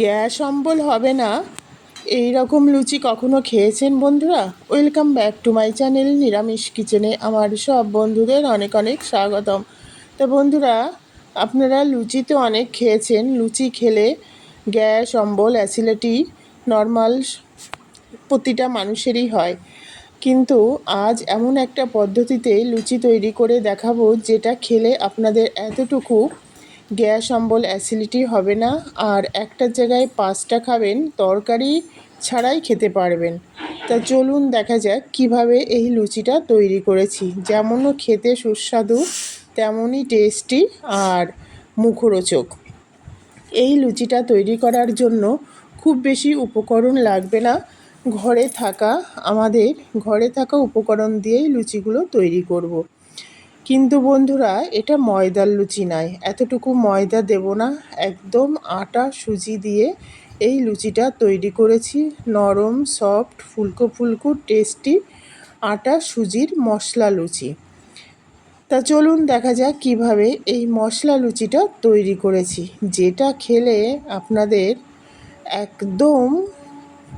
Gas অম্বল হবে না? এই রকম লুচি কখনো খেয়েছেন বন্ধুরা? Welcome back to my channel নিরামিষ কিচেনে আমার সব বন্ধুদের অনেক অনেক স্বাগতম। তো বন্ধুরা, আপনারা লুচি তো অনেক খেয়েছেন। লুচি খেলে গ্যাস, অম্বল অ্যাসিডিটি নর্মাল প্রতিটা মানুষেরই হয়। কিন্তু আজ এমন একটা পদ্ধতিতে লুচি তৈরি করে দেখাবো, যেটা খেলে আপনাদের এতটুকু গ্যাস অম্বল অ্যাসিডিটি হবে না। আর একটা জায়গায় পাঁচটা খাবেন, তরকারি ছাড়াই খেতে পারবেন। তা চলুন দেখা যাক কীভাবে এই লুচিটা তৈরি করেছি। যেমনও খেতে সুস্বাদু, তেমনই টেস্টি আর মুখরোচক। এই লুচিটা তৈরি করার জন্য খুব বেশি উপকরণ লাগবে না। ঘরে থাকা, আমাদের ঘরে থাকা উপকরণ দিয়েই লুচিগুলো তৈরি করব। কিন্তু বন্ধুরা, এটা ময়দার লুচি নয় এতটুকু ময়দা দেব না। একদম আটা সুজি দিয়ে এই লুচিটা তৈরি করেছি। নরম, সফট, ফুলকো ফুলকো, টেস্টি আটা সুজির মশলা লুচি। তা চলুন দেখা যাক কীভাবে এই মশলা লুচিটা তৈরি করেছি। যেটা খেলে আপনাদের একদম,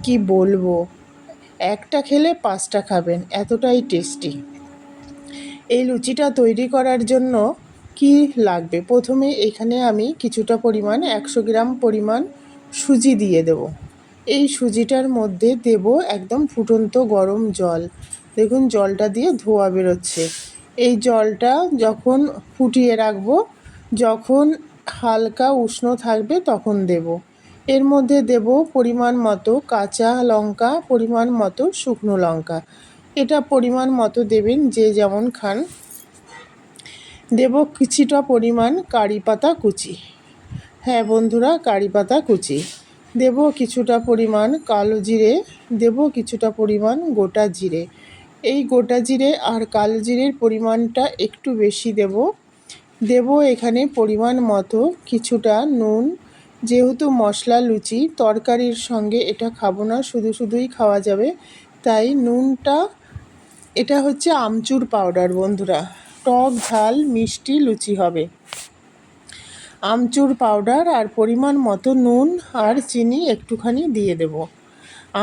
কি বলব, একটা খেলে পাঁচটা খাবেন। এতটাই টেস্টি। এই লুচিটা তৈরি করার জন্য কি লাগবে? প্রথমে এখানে আমি কিছুটা পরিমাণ, একশো গ্রাম পরিমাণ সুজি দিয়ে দেব। এই সুজিটার মধ্যে দেব একদম ফুটন্ত গরম জল। দেখুন, জলটা দিয়ে ধোয়া বেরোচ্ছে। এই জলটা যখন ফুটিয়ে রাখব, যখন হালকা উষ্ণ থাকবে তখন দেব। এর মধ্যে দেব পরিমাণ মতো কাঁচা লঙ্কা, পরিমাণ মতো শুকনো লঙ্কা। এটা পরিমাণ মতো দেবেন, যে যেমন খান। দেব কিছুটা পরিমাণ কারি পাতা কুচি। হ্যাঁ বন্ধুরা, কারি পাতা কুচি। দেব কিছুটা পরিমাণ কালো জিরে, দেব কিছুটা পরিমাণ গোটা জিরে। এই গোটা জিরে আর কালো জিরের পরিমাণটা একটু বেশি দেব। দেব এখানে পরিমাণ মতো কিছুটা নুন। যেহেতু মশলা লুচি, তরকারির সঙ্গে এটা খাব না, শুধু শুধুই খাওয়া যাবে। তাই নুনটা এটা হচ্ছে আমচুর পাউডার বন্ধুরা। টক ঝাল, মিষ্টি, লুচি হবে। আমচুর পাউডার আর পরিমাণ মতো নুন আর চিনি একটুখানি দিয়ে দেব।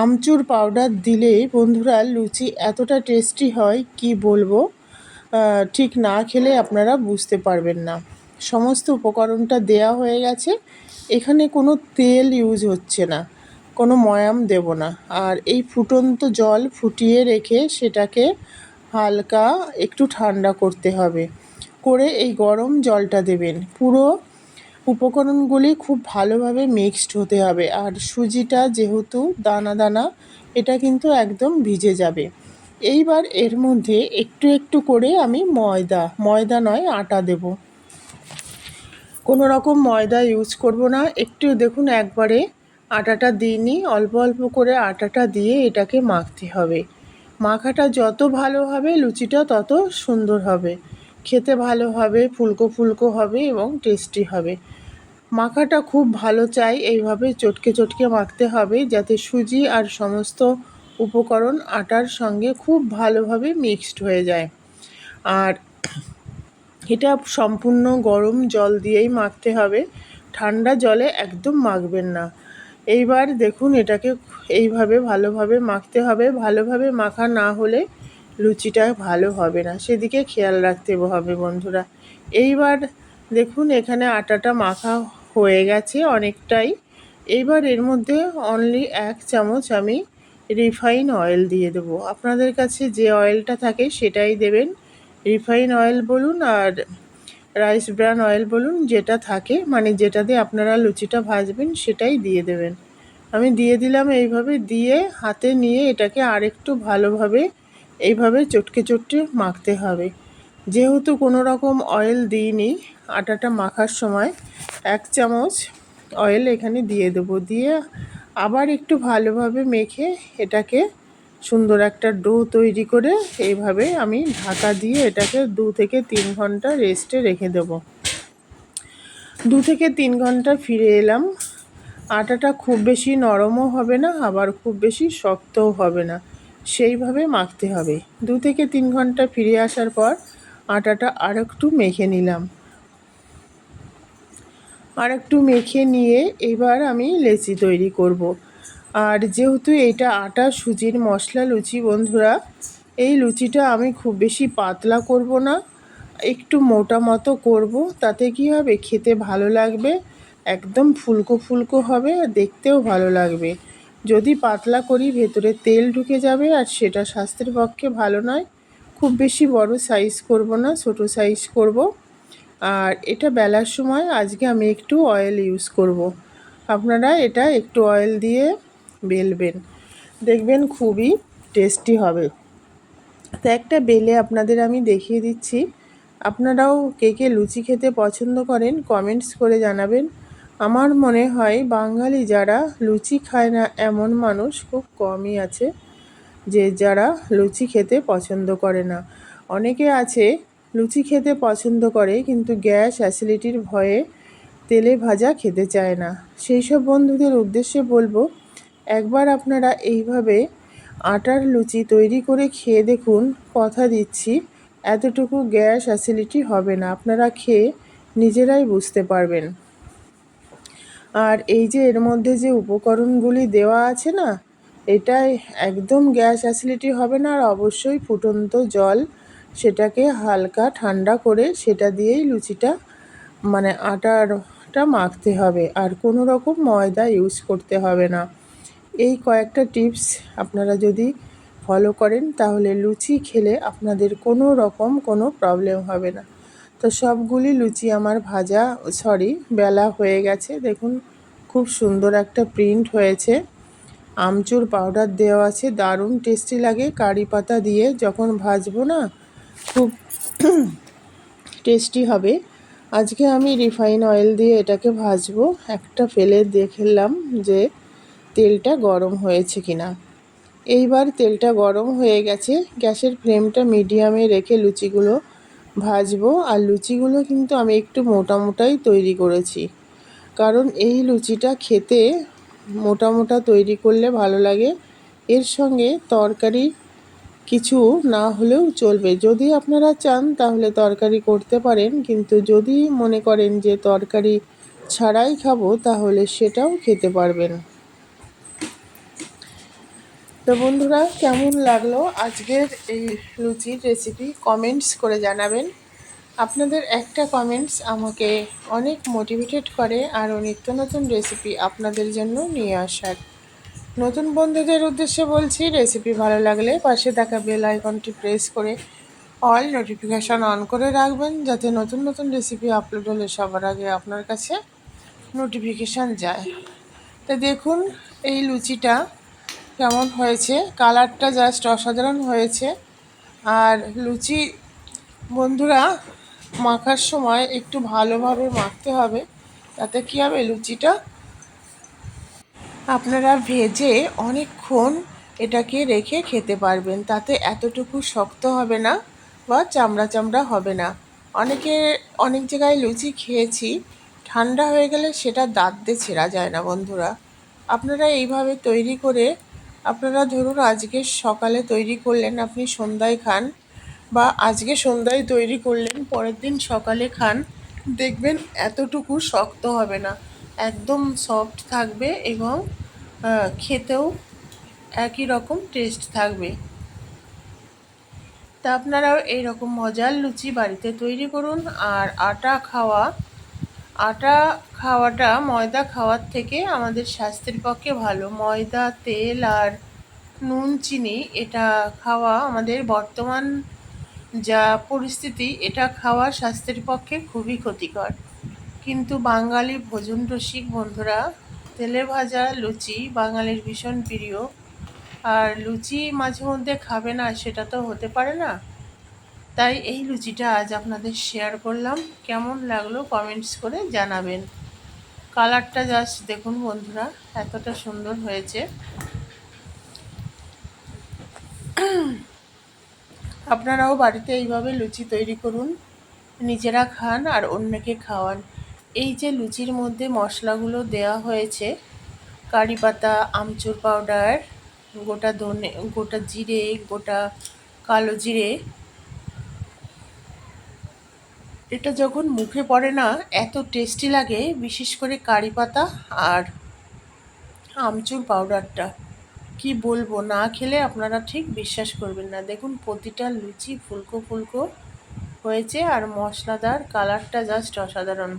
আমচুর পাউডার দিলে, বন্ধুরা, লুচি এতটা টেস্টি হয়, কি বলব? ঠিক না খেলে আপনারা বুঝতে পারবেন না। সমস্ত উপকরণটা দেয়া হয়ে গেছে। এখানে কোনো তেল ইউজ হচ্ছে না। কোনো ময়াম দেব না। আর এই ফুটন্ত জল ফুটিয়ে রেখে সেটাকে হালকা একটু ঠান্ডা করতে হবে। করে এই গরম জলটা দেবেন। পুরো উপকরণগুলি খুব ভালোভাবে মিক্সড হতে হবে। আর সুজিটা যেহেতু দানা দানা, এটা কিন্তু একদম ভিজে যাবে। এইবার এর মধ্যে একটু একটু করে আমি ময়দা ময়দা নয়, আটা দেব। কোনো রকম ময়দা ইউজ করব না। একটু দেখুন একবারে আটাটা দিইনি, অল্প অল্প করে আটাটা দিয়ে এটাকে মাখতে হবে। মাখাটা যত ভালো হবে, লুচিটা তত সুন্দর হবে। খেতে ভালো হবে, ফুলকো ফুলকো হবে এবং টেস্টি হবে। মাখাটা খুব ভালো চাই, এইভাবে চটকে চটকে মাখতে হবে যাতে সুজি আর সমস্ত উপকরণ আটার সঙ্গে খুব ভালোভাবে মিক্সড হয়ে যায়। আর এটা সম্পূর্ণ গরম জল দিয়েই মাখতে হবে। ঠান্ডা জলে একদম মাখবেন না। এইবার দেখুন এটাকে এইভাবে ভালোভাবে মাখতে হবে। ভালোভাবে মাখা না হলে লুচিটা ভালো হবে না। সেদিকে খেয়াল রাখতে হবে বন্ধুরা। এইবার দেখুন এখানে আটাটা মাখা হয়ে গেছে অনেকটাই। এইবার এর মধ্যে অনলি এক চামচ আমি রিফাইন অয়েল দিয়ে দেবো। আপনাদের কাছে যে অয়েলটা থাকে সেটাই দেবেন। রিফাইন অয়েল বলুন আর রাইস ব্রান অয়েল বলুন, যেটা থাকে মানে যেটা দিয়ে আপনারা লুচিটা ভাজবেন, সেটাই দিয়ে দেবেন। আমি দিয়ে দিলাম এইভাবে, দিয়ে হাতে নিয়ে এটাকে আরেকটু ভালোভাবে এইভাবে চটকে চটকে মাখতে হবে। যেহেতু কোনো রকম অয়েল দিইনি, আটাটা মাখার সময় এক চামচ অয়েল এখানে দিয়ে দেবো। দিয়ে আবার একটু ভালোভাবে মেখে এটাকে সুন্দর একটা ডো তৈরি করে এইভাবে আমি ঢাকা দিয়ে এটাকে দু থেকে তিন ঘণ্টা রেস্টে রেখে দেব। দু থেকে তিন ঘণ্টা ফিরে এলাম। আটাটা খুব বেশি নরমও হবে না, আবার খুব বেশি শক্তও হবে না। সেইভাবে মাখতে হবে। দু থেকে তিন ঘণ্টা ফিরে আসার পর আটাটা আর একটু মেখে নিলাম। আর একটু মেখে নিয়ে এবার আমি লেচি তৈরি করব। আর যেহেতু এটা আটা, সুজির মশলা, লুচি, বন্ধুরা, এই লুচিটা আমি খুব বেশি পাতলা করব না। একটু মোটা মতো করব, তাতে কি হবে? খেতে ভালো লাগবে, একদম ফুলকো ফুলকো হবে আর দেখতেও ভালো লাগবে। যদি পাতলা করি, ভেতরে তেল ঢুকে যাবে আর সেটা স্বাস্থ্যের পক্ষে ভালো নয়। খুব বেশি বড় সাইজ করব না, ছোট সাইজ করব। আর এটা বেলার সময়, আজকে আমি একটু অয়েল ইউজ করব। আপনারা এটা একটু অয়েল দিয়ে বেলবেন। দেখবেন খুবই টেস্টি হবে। তো একটা বেলে আপনাদের আমি দেখিয়ে দিচ্ছি। আপনারাও কে কে লুচি খেতে পছন্দ করেন কমেন্টস করে জানাবেন। আমার মনে হয় বাঙালি যারা লুচি খায় না, এমন মানুষ খুব কমই আছে যে যারা লুচি খেতে পছন্দ করে না। অনেকে আছে লুচি খেতে পছন্দ করে কিন্তু গ্যাস অ্যাসিডিটির ভয়ে তেলে ভাজা খেতে চায় না। সেই সব বন্ধুদের উদ্দেশ্যে বলব একবার আপনারা এইভাবে আটার লুচি তৈরি করে খেয়ে দেখুন, কথা দিচ্ছি, এতটুকু গ্যাস অ্যাসিডিটি হবে না, আপনারা খেয়ে নিজেরাই বুঝতে পারবেন। আর এই যে এর মধ্যে যে উপকরণগুলি দেওয়া আছে না, এটাই একদম গ্যাস অ্যাসিডিটি হবে না, আর অবশ্যই ফুটন্ত জল সেটাকে হালকা ঠান্ডা করে সেটা দিয়েই লুচিটা মানে আটারটা মাখতে হবে, আর কোনো রকম ময়দা ইউজ করতে হবে না। এই কয়েকটা টিপস আপনারা যদি ফলো করেন, তাহলে লুচি খেলে আপনাদের কোনো রকম কোনো প্রবলেম হবে না। তো সবগুলি লুচি আমার ভাজা, সরি, বেলা হয়ে গেছে। দেখুন, খুব সুন্দর একটা প্রিন্ট হয়েছে। আমচুর পাউডার দেওয়া আছে, দারুণ টেস্টি লাগে। কারি পাতা দিয়ে যখন ভাজবো না, খুব টেস্টি হবে। আজকে আমি রিফাইন অয়েল দিয়ে এটাকে ভাজবো। একটা ফেলে দেখলাম যে তেলটা গরম হয়েছে কিনা। এইবার তেলটা গরম হয়ে গেছে, গ্যাসের ফ্লেমটা মিডিয়ামে রেখে লুচিগুলো ভাজবো, আর লুচিগুলো কিন্তু আমি একটু মোটা মোটাই তৈরি করেছি। কারণ এই লুচিটা খেতে মোটা মোটা তৈরি করলে ভালো লাগে। এর সঙ্গে তরকারি কিছু না হলেও চলবে। যদি আপনারা চান তাহলে তরকারি করতে পারেন, কিন্তু যদি মনে করেন যে তরকারি ছাড়াই খাব, তাহলে সেটাও খেতে পারবেন। তো বন্ধুরা, কেমন লাগল আজকের এই লুচির রেসিপি কমেন্টস করে জানাবেন। আপনাদের একটা কমেন্টস আমাকে অনেক মোটিভেটেড করে আরও নিত্য নতুন রেসিপি আপনাদের জন্য নিয়ে আসার। নতুন বন্ধুদের উদ্দেশ্যে বলছি রেসিপি ভালো লাগলে পাশে থাকা বেল আইকনটি প্রেস করে অল নোটিফিকেশান অন করে রাখবেন, যাতে নতুন নতুন রেসিপি আপলোড হলে সবার আগে আপনার কাছে নোটিফিকেশান যায়। তো দেখুন, এই লুচিটা কেমন হয়েছে? কালারটা জাস্ট অসাধারণ হয়েছে। আর লুচি, বন্ধুরা, মাখার সময় একটু ভালোভাবে মাখতে হবে। তাতে কী হবে লুচিটা? আপনারা ভেজে অনেকক্ষণ এটাকে রেখে খেতে পারবেন। তাতে এতটুকু শক্ত হবে না বা চামড়া চামড়া হবে না। অনেকে, অনেক জায়গায় লুচি খেয়েছি, ঠান্ডা হয়ে গেলে সেটা দাঁত দিয়ে ছেঁড়া যায় না বন্ধুরা। আপনারা এইভাবে তৈরি করে আপনারা ধরুন আজকে সকালে তৈরি করলেন আপনি সন্ধ্যায় খান বা আজকে সন্ধ্যায় তৈরি করলেন, পরের দিন সকালে খান, দেখবেন এতটুকু শক্ত হবে না। একদম সফট থাকবে এবং খেতেও একই রকম টেস্ট থাকবে। তা আপনারাও এইরকম মজার লুচি বাড়িতে তৈরি করুন আর আটা খাওয়া আটা খাওয়াটা, ময়দা খাওয়ার থেকে আমাদের স্বাস্থ্যের পক্ষে ভালো। ময়দা, তেল আর নুন, চিনি, এটা খাওয়া আমাদের বর্তমান যা পরিস্থিতি, এটা খাওয়া স্বাস্থ্যের পক্ষে খুবই ক্ষতিকর। কিন্তু বাঙালি ভোজন রসিক বন্ধুরা তেলে ভাজা, লুচি বাঙালির ভীষণ প্রিয়। আর লুচি মাঝে মধ্যে খাবে না, সেটা তো হতে পারে না। তাই এই লুচিটা আজ আপনাদের শেয়ার করলাম। কেমন লাগল কমেন্টস করে জানাবেন। কালারটা জাস্ট দেখুন বন্ধুরা, এতটা সুন্দর হয়েছে। আপনারাও বাড়িতে এইভাবে লুচি তৈরি করুন, নিজেরা খান আর অন্যকে খাওয়ান। এই যে লুচির মধ্যে মশলাগুলো দেওয়া হয়েছে, কারি পাতা, আমচুর পাউডার গোটা ধনে, গোটা জিরে, গোটা কালো জিরে এটা যখন মুখে পড়ে না, এত টেস্টি লাগে, বিশেষ করে কারি পাতা আর আমচুর পাউডারটা কি বলব, না খেলে আপনারা ঠিক বিশ্বাস করবেন না। দেখুন, প্রতিটা লুচি ফুলকো ফুলকো হয়েছে আর মশলাদার কালারটা জাস্ট অসাধারণ।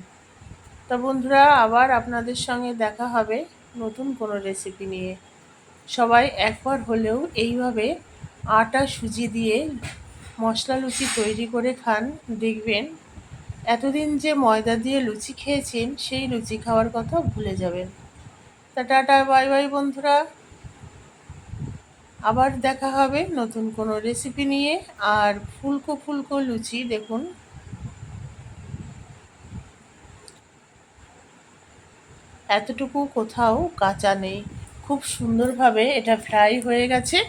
তা বন্ধুরা, আবার আপনাদের সঙ্গে দেখা হবে নতুন কোনো রেসিপি নিয়ে। সবাই একবার হলেও এইভাবে আটা সুজি দিয়ে মশলা লুচি তৈরি করে খান, দেখবেন এতদিন যে ময়দা দিয়ে লুচি খেয়েছেন, সেই লুচি খাওয়ার কথা ভুলে যাবেন। তা টাটা, বাই বাই বন্ধুরা। আবার দেখা হবে নতুন কোনো রেসিপি নিয়ে। আর ফুলকো ফুলকো লুচি দেখুন। এতটুকু কোথাও কাঁচা নেই। খুব সুন্দরভাবে এটা ফ্রাই হয়ে গেছে।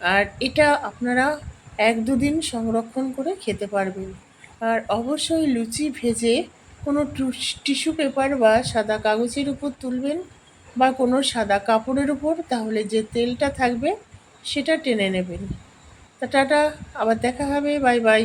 আর এটা আপনারা এক দুদিন সংরক্ষণ করে খেতে পারবেন। আর অবশ্যই লুচি ভেজে কোনো টিস্যু পেপার বা সাদা কাগজের উপর তুলবেন বা কোনো সাদা কাপড়ের উপর, তাহলে যে তেলটা থাকবে সেটা টেনে নেবেন। টাটা আবার দেখা হবে বাই বাই